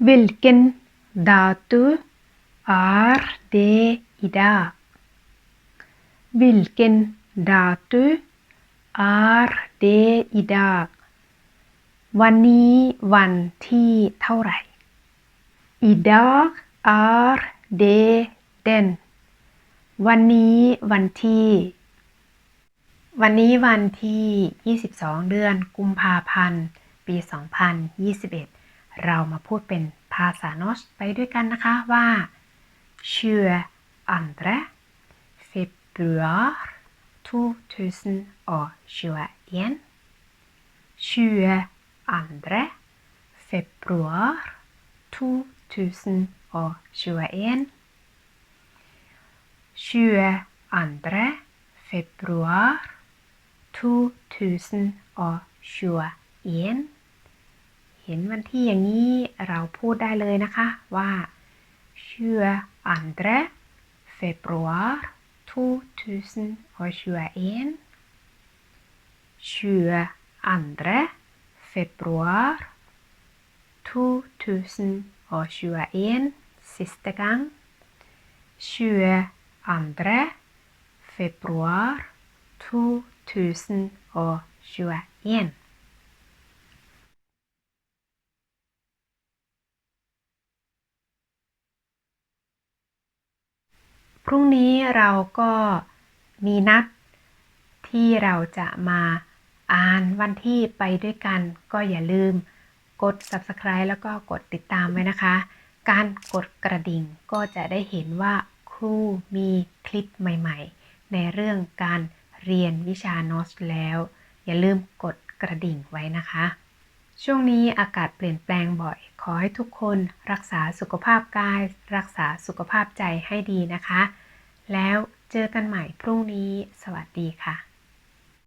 Vilken dato är det idag? Vilken dato är det idag? วันนี้วันที่เท่าไหร่ Idag är det den วันนี้วันที่ วันนี้วันที่ 22 เดือนกุมภาพันธ์ ปี 2021 เรามาพูดเป็นภาษาโนสไปด้วยกันนะคะว่า22 februar 2021 22 februar 2021 22 februar 2021 เห็นวันที่อย่างนี้เราพูดได้เลยนะคะว่า ชื่ออันเดรเฟบรัวร์ทูทุสันโอชัวเอียนซิสเตอร์กัง22 februar 2021 siste gang 22 februar 2021 พรุ่งนี้เราก็มีนัดที่เราจะมาอ่านวันที่ไปด้วยกัน ก็อย่าลืมกด subscribe แล้วก็กดติดตามไว้นะคะ การกดกระดิ่งก็จะได้เห็นว่าครูมีคลิปใหม่ๆ ในเรื่องการเรียนวิชานอสแล้ว อย่าลืมกดกระดิ่งไว้นะคะ ช่วงนี้อากาศเปลี่ยนแปลงบ่อย ขอให้ทุกคนรักษาสุขภาพกาย รักษาสุขภาพใจให้ดีนะคะ แล้วเจอกันใหม่พรุ่งนี้ สวัสดีค่ะ